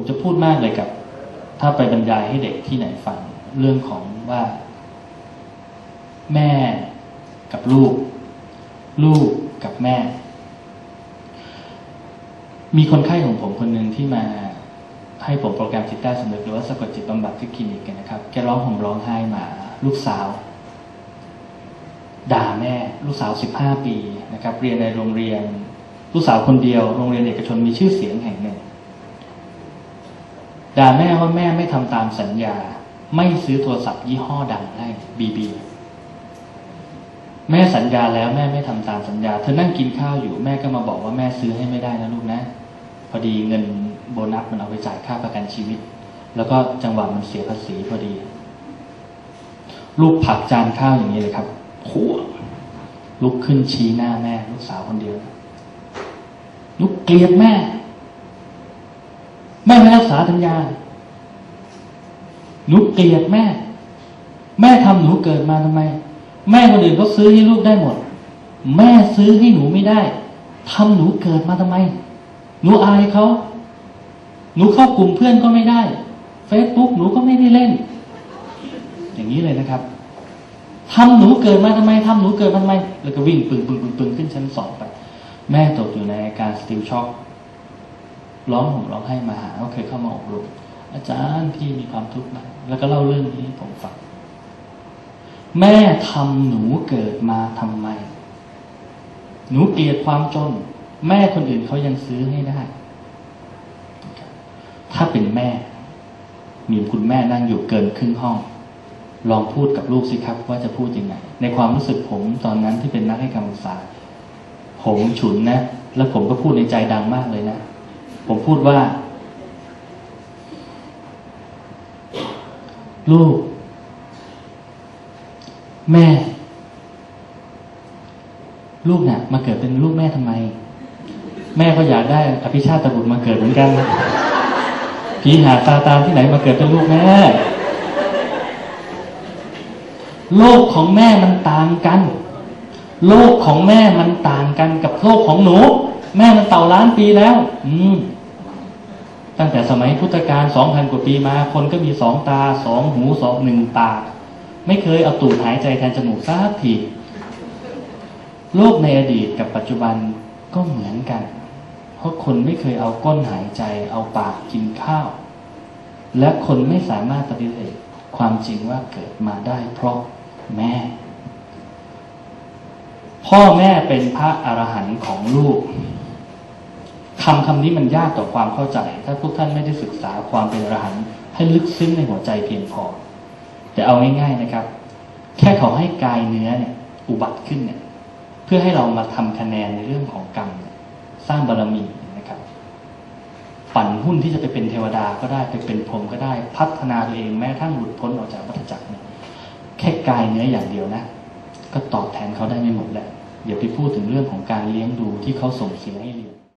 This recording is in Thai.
ผมจะพูดมากเลยกับ ถ้าไปบรรยายให้เด็กที่ไหนฟัง เรื่องของว่า แม่กับลูก ลูกกับแม่ มีคนไข้ของผมคนหนึ่งที่มาให้ผมโปรแกรมจิตใต้สำนึกหรือว่าสะกดจิตบำบัดที่คลินิกกันนะครับ แกร้องห่มร้องไห้มา ลูกสาว ด่าแม่ ลูกสาวสิบห้าปีนะครับ เรียนในโรงเรียน ลูกสาวคนเดียว โรงเรียนเอกชนมีชื่อเสียงแห่งหนึ่ง ด่าแม่ว่าแม่ไม่ทำตามสัญญา ไม่ซื้อโทรศัพท์ยี่ห้อดังให้บีบีแม่สัญญาแล้วแม่ไม่ทำตามสัญญา เธอนั่งกินข้าวอยู่แม่ก็มาบอกว่าแม่ซื้อให้ไม่ได้นะลูกนะ พอดีเงินโบนัสมันเอาไปจ่ายค่าประกันชีวิต แล้วก็จังหวะมันเสียภาษีพอดี ลูกผักจานข้าวอย่างนี้เลยครับหัวลุกขึ้นชี้หน้าแม่ ลูกสาวคนเดียว ลูกเกลียดแม่ แม่ไม่รักษาสัญญาหนูเกลียดแม่ แม่ทำหนูเกิดมาทำไม แม่คนอื่นเขาซื้อให้ลูกได้หมด แม่ซื้อให้หนูไม่ได้ทำหนูเกิดมาทำไม หนูอายเขา หนูเข้ากลุ่มเพื่อนก็ไม่ได้เฟซบุ๊กหนูก็ไม่ได้เล่น อย่างนี้เลยนะครับทำหนูเกิดมาทำไมทำหนูเกิดมาทำไม แล้วก็วิ่งปึงปึงปึงปึงขึ้นชั้นสองไป แม่ตกอยู่ในอาการสติลช็อก ร้องห่มร้องไห้มาหาเขาเคยเข้ามาอบรมอาจารย์พี่มีความทุกข์มากแล้วก็เล่าเรื่องนี้ให้ผมฟังแม่ทำหนูเกิดมาทำไม หนูเกลียดความจน แม่คนอื่นเขายังซื้อให้ได้ ถ้าเป็นแม่ มีคุณแม่นั่งอยู่เกินครึ่งห้อง ลองพูดกับลูกสิครับ ว่าจะพูดยังไง ในความรู้สึกผมตอนนั้นที่เป็นนักให้คำปรึกษา ผมฉุนนะ แล้วผมก็พูดในใจดังมากเลยนะ ผมพูดว่า ลูก แม่ ลูกเนี่ยมาเกิดเป็นลูกแม่ทำไม แม่ก็อยากได้อภิชาติบุตรมาเกิดเหมือนกันผีหาตาตามที่ไหนมาเกิดเป็นลูกแม่โลกของแม่มันต่างกัน โลกของแม่มันต่างกันกับโลกของหนู แม่มันเต่าล้านปีแล้ว อืม ตั้งแต่สมัยพุทธกาลสองพันกว่าปีมา คนก็มีสองตาสองหูสองหนึ่งตาก ไม่เคยเอาตูดหายใจแทนจมูกสักทีโลกในอดีตกับปัจจุบันก็เหมือนกัน เพราะคนไม่เคยเอาก้นหายใจ เอาปากกินข้าว และคนไม่สามารถปฏิเสธความจริงว่าเกิดมาได้เพราะแม่ พ่อแม่เป็นพระอรหันต์ของลูก คำคำนี้มันยากต่อความเข้าใจ ถ้าพวกท่านไม่ได้ศึกษาความเป็นอรหันต์ให้ลึกซึ้งในหัวใจเพียงพอ แต่เอาง่ายๆนะครับ แค่เขาให้กายเนื้อเนี่ยอุบัติขึ้นเนี่ย เพื่อให้เรามาทำคะแนนในเรื่องของกรรมสร้างบารรมีนะครับ ปั่นหุ้นที่จะไปเป็นเทวดาก็ได้ไปเป็นพรหมก็ได้พัฒนาตัวเองแม้ทั้งหลุดพ้นออกจากวัฏจักรเนี่ยแค่กายเนื้ออย่างเดียวนะ ก็ตอบแทนเขาได้ไม่หมดแหละอย่าไปพูดถึงเรื่องของการเลี้ยงดูที่เขาส่งเสียให้เรียน